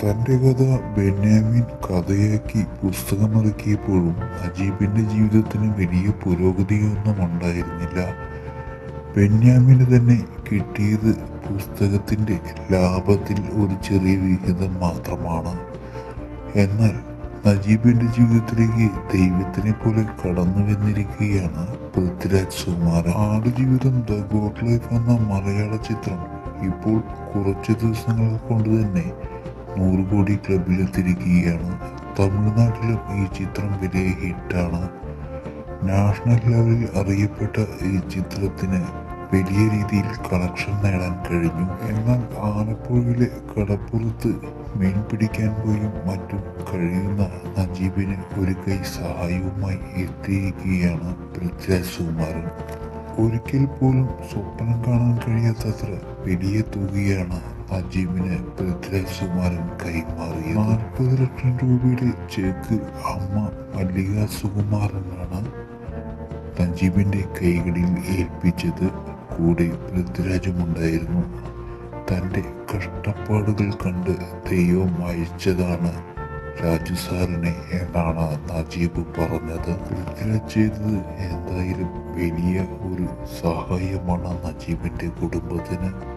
തന്റെ കഥ ബെന്യാമിൻ കഥയാക്കി പുസ്തകമിറക്കിയപ്പോഴും അജീബിന്റെ ജീവിതത്തിന് വലിയ പുരോഗതിയൊന്നും ഉണ്ടായിരുന്നില്ല ബെന്യാമിന് തന്നെ കിട്ടിയത് പുസ്തകത്തിന്റെ ലാഭത്തിൽ ഒരു ചെറിയ വിഹിതം മാത്രമാണ്. എന്നാൽ നജീബിന്റെ ജീവിതത്തിലേക്ക് ദൈവത്തിനെ പോലെ കടന്നു വന്നിരിക്കുകയാണ് Prithviraj Sukumaran Aadujeevitham the goat life എന്ന മലയാള ചിത്രം ഇപ്പോൾ കുറച്ച് ദിവസങ്ങൾ കൊണ്ട് തന്നെ നൂറ് കോടി ക്ലബിലെത്തിരിക്കുകയാണ് തമിഴ്നാട്ടിലും ഈ ചിത്രം വലിയ ഹിറ്റാണ്. നാഷണൽ ലെവലിൽ അറിയപ്പെട്ട ഈ ചിത്രത്തിന് വലിയ രീതിയിൽ കളക്ഷൻ നേടാൻ കഴിഞ്ഞു. എന്നാൽ ആലപ്പുഴയിലെ കടപ്പുറത്ത് മീൻ പിടിക്കാൻ പോയും മറ്റും കഴിയുന്ന നജീബിന് ഒരു കൈ സഹായവുമായി എത്തിയിരിക്കുകയാണ് പൃഥ്വിരാജ് സുകുമാരൻ. ഒരിക്കൽ പോലും സ്വപ്നം കാണാൻ കഴിയാത്തത്ര വലിയ തുകയാണ് നജീബിന് പൃഥ്വിരാജ് സുകുമാരൻ കൈമാറിയ നാൽപ്പത് ലക്ഷം രൂപയുടെ ചെക്ക് അമ്മ മല്ലിക സുകുമാരനാണ് നജീബിന്റെ കൈകളിൽ ഏൽപ്പിച്ചത്. കൂടെ പൃഥ്വിരാജുമുണ്ടായിരുന്നു. തന്റെ കഷ്ടപ്പാടുകൾ കണ്ട് ദൈവം അയച്ചതാണ് രാജു സാറിനെ എന്നാണ് നജീബ് പറഞ്ഞത്. പൃഥ്വിരാജ് ചെയ്തത് എന്തായാലും വലിയ ഒരു സഹായമാണ് നജീബിന്റെ കുടുംബത്തിന്.